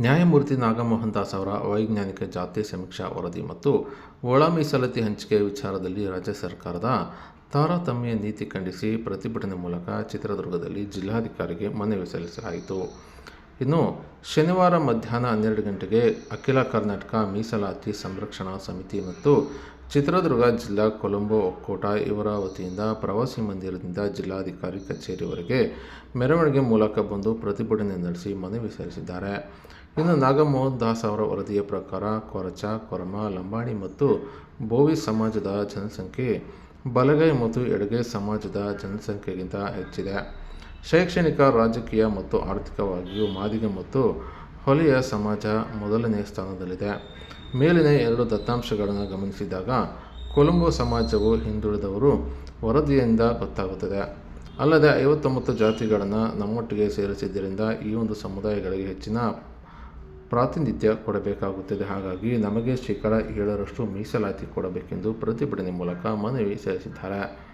ನ್ಯಾಯಮೂರ್ತಿ ನಾಗಮೋಹನ್ ದಾಸ್ ಅವರ ವೈಜ್ಞಾನಿಕ ಜಾತಿ ಸಮೀಕ್ಷಾ ವರದಿ ಮತ್ತು ಒಳ ಮೀಸಲಾತಿ ಹಂಚಿಕೆ ವಿಚಾರದಲ್ಲಿ ರಾಜ್ಯ ಸರ್ಕಾರದ ತಾರತಮ್ಯ ನೀತಿ ಖಂಡಿಸಿ ಪ್ರತಿಭಟನೆ ಮೂಲಕ ಚಿತ್ರದುರ್ಗದಲ್ಲಿ ಜಿಲ್ಲಾಧಿಕಾರಿಗೆ ಮನವಿ ಸಲ್ಲಿಸಲಾಯಿತು. ಇನ್ನು ಶನಿವಾರ ಮಧ್ಯಾಹ್ನ ಹನ್ನೆರಡು ಗಂಟೆಗೆ ಅಖಿಲ ಕರ್ನಾಟಕ ಮೀಸಲಾತಿ ಸಂರಕ್ಷಣಾ ಸಮಿತಿ ಮತ್ತು ಚಿತ್ರದುರ್ಗ ಜಿಲ್ಲಾ ಕೊಲಂಬೊ ಒಕ್ಕೂಟ ಇವರ ವತಿಯಿಂದ ಪ್ರವಾಸಿ ಮಂದಿರದಿಂದ ಜಿಲ್ಲಾಧಿಕಾರಿ ಕಚೇರಿವರೆಗೆ ಮೆರವಣಿಗೆ ಮೂಲಕ ಬಂದು ಪ್ರತಿಭಟನೆ ನಡೆಸಿ ಮನವಿ ಸಲ್ಲಿಸಿದ್ದಾರೆ. ಇನ್ನು ನಾಗಮೋಹನ್ ದಾಸ್ ಅವರ ವರದಿಯ ಪ್ರಕಾರ ಕೊರಚ, ಕೊರಮ, ಲಂಬಾಣಿ ಮತ್ತು ಬೋವಿ ಸಮಾಜದ ಜನಸಂಖ್ಯೆ ಬಲಗೈ ಮತ್ತು ಎಡಗೈ ಸಮಾಜದ ಜನಸಂಖ್ಯೆಗಿಂತ ಹೆಚ್ಚಿದೆ. ಶೈಕ್ಷಣಿಕ, ರಾಜಕೀಯ ಮತ್ತು ಆರ್ಥಿಕವಾಗಿಯೂ ಮಾದಿಗ ಮತ್ತು ಹೊಲೆಯ ಸಮಾಜ ಮೊದಲನೇ ಸ್ಥಾನದಲ್ಲಿದೆ. ಮೇಲಿನ ಎರಡು ದತ್ತಾಂಶಗಳನ್ನು ಗಮನಿಸಿದಾಗ ಕೊಲಂಬೋ ಸಮಾಜವು ಹಿಂದುಳಿದವರು ವರದಿಯಿಂದ ಗೊತ್ತಾಗುತ್ತದೆ. ಅಲ್ಲದೆ ಐವತ್ತೊಂಬತ್ತು ಜಾತಿಗಳನ್ನು ನಮ್ಮೊಟ್ಟಿಗೆ ಸೇರಿಸಿದ್ದರಿಂದ ಈ ಒಂದು ಸಮುದಾಯಗಳಿಗೆ ಹೆಚ್ಚಿನ ಪ್ರಾತಿನಿಧ್ಯ ಕೊಡಬೇಕಾಗುತ್ತದೆ. ಹಾಗಾಗಿ ನಮಗೆ ಶೇಕಡ ಏಳರಷ್ಟು ಮೀಸಲಾತಿ ಕೊಡಬೇಕೆಂದು ಪ್ರತಿಭಟನೆ ಮೂಲಕ ಮನವಿ ಸಲ್ಲಿಸಿದ್ದಾರೆ.